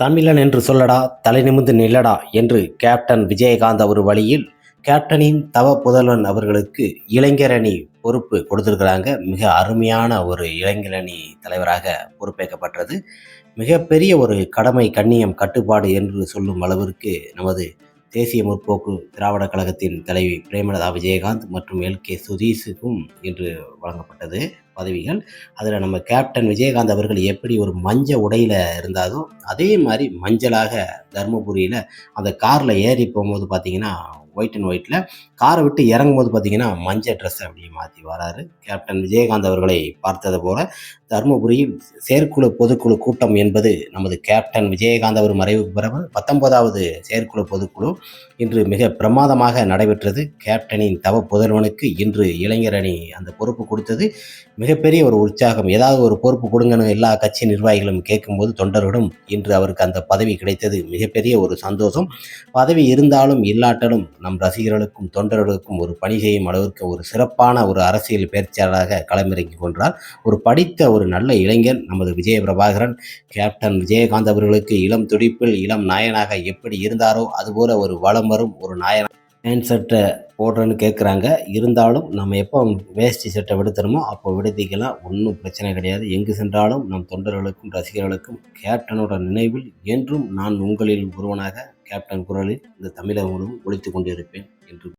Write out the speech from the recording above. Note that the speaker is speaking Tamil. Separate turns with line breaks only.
தமிழன் என்று சொல்லடா தலை நிமிந்து நில்லடா என்று கேப்டன் விஜயகாந்த் ஒரு வழியில் கேப்டனின் தவ புதல்வன் அவர்களுக்கு இளைஞரணி பொறுப்பு கொடுத்துருக்கிறாங்க. மிக அருமையான ஒரு இளைஞரணி தலைவராக பொறுப்பேற்கப்பட்டது. மிகப்பெரிய ஒரு கடமை கண்ணியம் கட்டுப்பாடு என்று சொல்லும் அளவிற்கு நமது தேசிய முற்போக்கு திராவிட கழகத்தின் தலைவி பிரேமலதா விஜயகாந்த் மற்றும் எல் கே சுதீஷுக்கும் இன்று வழங்கப்பட்டது பதவிகள். அதில் நம்ம கேப்டன் விஜயகாந்த் அவர்கள் எப்படி ஒரு மஞ்ச உடையில் இருந்தாரோ அதே மாதிரி மஞ்சளாக தருமபுரியில் அந்த காரில் ஏறி போகும்போது பார்த்தீங்கன்னா ஒயிட் அண்ட் ஒயிட்டில் காரை விட்டு இறங்கும்போது பார்த்தீங்கன்னா மஞ்சள் ட்ரெஸ் அப்படி மாற்றி வராரு. கேப்டன் விஜயகாந்த் அவர்களை பார்த்தது போல தருமபுரியில் செயற்குழு பொதுக்குழு கூட்டம் என்பது நமது கேப்டன் விஜயகாந்த் அவர் மறைவுக்கு பிறகு பத்தொன்பதாவது செயற்குழு பொதுக்குழு இன்று மிக பிரமாதமாக நடைபெற்றது. கேப்டனின் தவ புதல்வனுக்கு இன்று இளைஞர் அணி அந்த பொறுப்பு கொடுத்தது. மிகப்பெரிய ஒரு உற்சாகம். ஏதாவது ஒரு பொறுப்பு கொடுங்கன்னு எல்லா கட்சி நிர்வாகிகளும் கேட்கும்போது தொண்டர்களும் இன்று அவருக்கு அந்த பதவி கிடைத்தது. மிகப்பெரிய ஒரு சந்தோஷம். பதவி இருந்தாலும் இல்லாட்டலும் நம் ரசிகர்களுக்கும் தொண்டர்களுக்கும் ஒரு பணி செய்யும் அளவிற்கு ஒரு சிறப்பான ஒரு அரசியல் பேச்சாளராக களமிறங்கி கொண்டார். ஒரு படித்த ஒரு நல்ல இளைஞன் நமது விஜய பிரபாகரன் கேப்டன் விஜயகாந்த் அவர்களுக்கு இளம் துடிப்பில் இளம் நாயனாக எப்படி இருந்தாரோ அதுபோல ஒரு வளம் வரும் ஒரு நாயனா பேண்ட் சட்டை போடுறேன்னு கேட்குறாங்க இருந்தாலும் நம்ம எப்போ வேஷ்டி சட்டை விடுத்துறோமோ அப்போ விடுத்திக்கலாம். ஒன்றும் பிரச்சனை கிடையாது. எங்கு சென்றாலும் நம் தொண்டர்களுக்கும் ரசிகர்களுக்கும் கேப்டனோட நினைவில் என்றும் நான் உங்களில் ஒருவனாக கேப்டன் குரலில் இந்த தமிழகம் முழுவதும் ஒழித்து கொண்டிருப்பேன் என்று